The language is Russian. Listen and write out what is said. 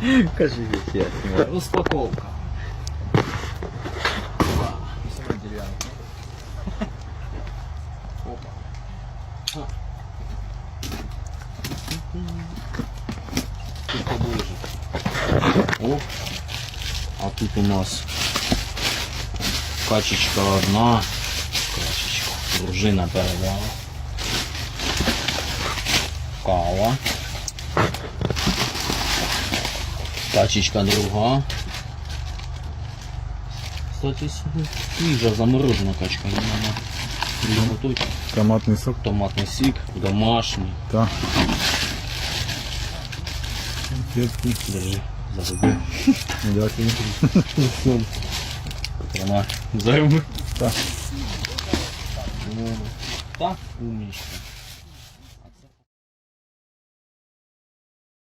Кажи, я. Розпаковка. Опа. Тут поближе. О, а тут у нас качечка одна. Качечка. Дружина передала. Кава. Качечка друга. Кстати, свіжа заморожена качка. Томатний сок. Томатний сік, домашній. Так. Держи, зароби. Дякую. Тримай. Зароби. Так. Так, умничка.